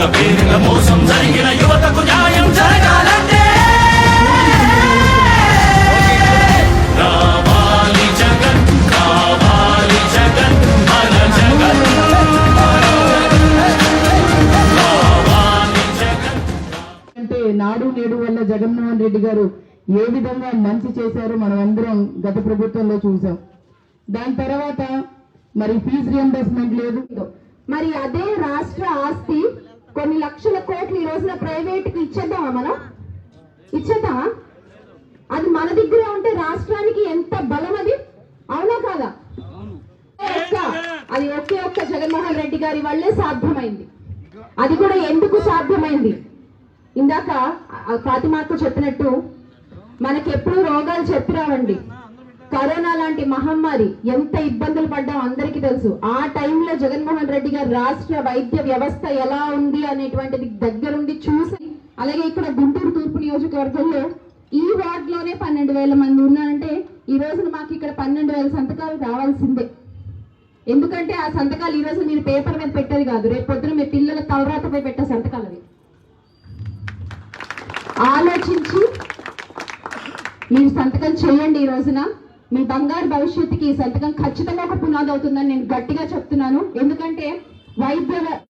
మోసం జరిగిన యువతకు న్యాయం జరగాలంటే. రావాలి జగన్ కావాలి జగన్ మన జగన్. రావాలి జగన్. అంటే నాడు నేడు వల్ల జగన్మోహన్ రెడ్డి గారు ఏ విధంగా మంచి చేశారో మనం అందరం గత ప్రభుత్వంలో చూసాం దాని తర్వాత మరి ఫీజు రియంబర్స్మెంట్ లేదు. మరి అదే రాష్ట్ర ఆస్తి కొన్ని లక్షల కోట్లు ఈ రోజున ప్రైవేట్కి ఇచ్చేద్దామా మనం? ఇచ్చేద్దామా? అది మన దగ్గర ఉంటే రాష్ట్రానికి ఎంత బలం అది? అవునా కాదా? అది ఒకే ఒక్క జగన్మోహన్ రెడ్డి గారి వల్లే సాధ్యమైంది. అది కూడా ఎందుకు సాధ్యమైంది? ఇందాక ఫాతిమాకు చెప్పినట్టు మనకి ఎప్పుడు రోగాలు చెప్పిరావండి. కరోనా లాంటి మహమ్మారి ఎంత ఇబ్బందులు పడ్డాం అందరికీ తెలుసు. ఆ టైంలో జగన్మోహన్ రెడ్డి గారు రాష్ట్ర వైద్య వ్యవస్థ ఎలా ఉంది అనేటువంటిది దగ్గరుండి చూసి అలాగే ఇక్కడ గుంటూరు తూర్పు నియోజకవర్గంలో ఈ వార్డ్లోనే పన్నెండు వేల మంది ఉన్నారంటే ఈ రోజున మాకు ఇక్కడ పన్నెండు వేల సంతకాలు కావాల్సిందే ఎందుకంటే ఆ సంతకాలు ఈ రోజు మీరు పేపర్ మీద పెట్టేది కాదు. రేపు పొద్దున మీ పిల్లల తలరాతపై పెట్టే సంతకాలు అవి. ఆలోచించి మీరు సంతకం చేయండి ఈ రోజున. మీ బంగారు భవిష్యత్తుకి సంతకం ఖచ్చితంగా ఒక పునాది అవుతుందని నేను గట్టిగా చెప్తున్నాను. ఎందుకంటే వైద్య